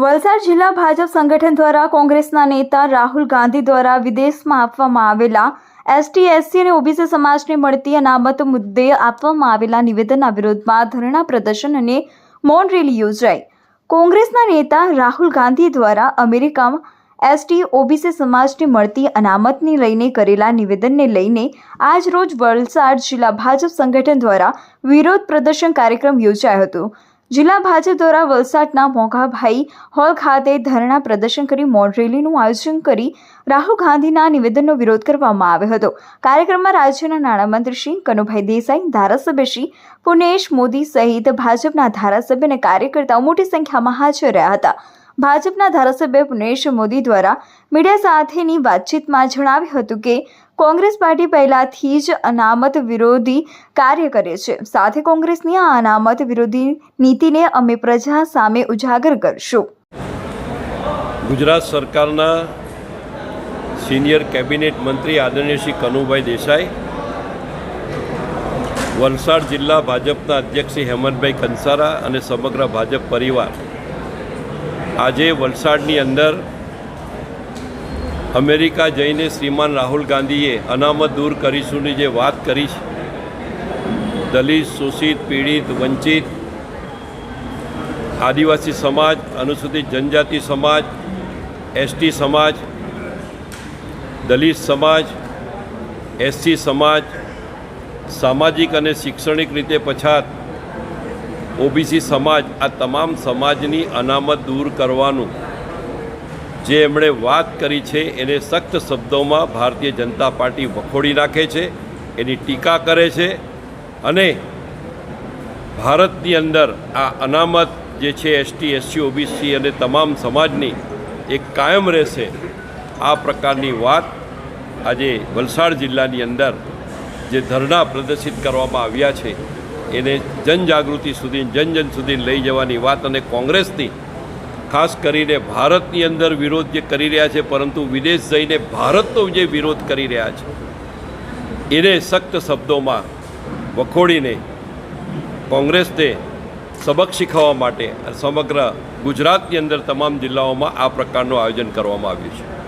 વલસાડ જિલ્લા ભાજપ સંગઠન દ્વારા કોંગ્રેસના નેતા રાહુલ ગાંધી દ્વારા વિદેશમાં આપવામાં આવેલા એસટી, એસસી અને ઓબીસી સમાજને મળતી અનામત મુદ્દે આપવામાં આવેલા નિવેદનના વિરોધમાં ધરણા પ્રદર્શન અને મૌન રેલી યોજાઈ. કોંગ્રેસના નેતા રાહુલ ગાંધી દ્વારા અમેરિકામાં એસટી, ઓબીસી સમાજને મળતી અનામતને લઈને કરેલા નિવેદનને લઈને આજ રોજ વલસાડ જિલ્લા ભાજપ સંગઠન દ્વારા વિરોધ પ્રદર્શન કાર્યક્રમ યોજાયો હતો. જિલ્લા ભાજપ દ્વારા વલસાડના મોઘાભાઈ હોલ ખાતે ધરણા પ્રદર્શન કરી મોડ રેલીનું આયોજન કરી રાહુલ ગાંધીના નિવેદનનો વિરોધ કરવામાં આવ્યો હતો. કાર્યક્રમમાં રાજ્યના નાણામંત્રી શ્રી કનુભાઈ દેસાઈ, ધારાસભ્ય શ્રી પુનેશ મોદી સહિત ભાજપના ધારાસભ્ય અને કાર્યકર્તાઓ મોટી સંખ્યામાં હાજર રહ્યા હતા. ભાજપના ધારાસભ્ય પુનેશ મોદી દ્વારા મીડિયા સાથેની વાતચીતમાં જણાવ્યું હતું કે કોંગ્રેસ પાર્ટી પહેલાથી જ અનામત વિરોધી કાર્ય કરે છે. સાથે કોંગ્રેસની આ અનામત વિરોધી નીતિને અમે પ્રજા સામે ઉજાગર કરશું. ગુજરાત સરકારના સિનિયર કેબિનેટ મંત્રી આદરણીય શ્રી કનુભાઈ દેસાઈ, વલસાડ જિલ્લા ભાજપના અધ્યક્ષ શ્રી હેમંતભાઈ કંસારા અને સમગ્ર ભાજપ પરિવાર આજે વલસાડની અંદર અમેરિકા જઈને શ્રીમાન રાહુલ ગાંધીએ અનામત દૂર કરીશુંની જે વાત કરી દલિત, શોષિત, પીડિત, વંચિત, આદિવાસી સમાજ, અનુસૂચિત જનજાતિ સમાજ, એસટી સમાજ, દલિત સમાજ, એસસી સમાજ, સામાજિક અને શૈક્ષણિક રીતે પછાત ઓબીસી સમાજ, આ તમામ સમાજની અનામત દૂર કરવાનું જે એમણે વાત કરી છે, એને સખ્ત શબ્દોમાં ભારતીય જનતા પાર્ટી વખોડી નાખે છે, એની ટીકા કરે છે અને ભારતની અંદર આ અનામત જે છે, એસટી, એસસી, ઓબીસી અને તમામ સમાજની એ કાયમ રહેશે. આ પ્રકારની વાત આજે વલસાડ જિલ્લાની અંદર જે ધરણા પ્રદર્શિત કરવામાં આવ્યા છે એને જનજાગૃતિ સુધી જન જન સુધી લઈ જવાની વાત અને કોંગ્રેસની, ખાસ કરીને ભારતની અંદર વિરોધ જે કરી રહ્યા છે, પરંતુ વિદેશ જઈને ભારતનો જે વિરોધ કરી રહ્યા છે, એને સખ્ત શબ્દોમાં વખોડીને કોંગ્રેસને સબક શીખવવા માટે સમગ્ર ગુજરાતની અંદર તમામ જિલ્લાઓમાં આ પ્રકારનું આયોજન કરવામાં આવ્યું છે.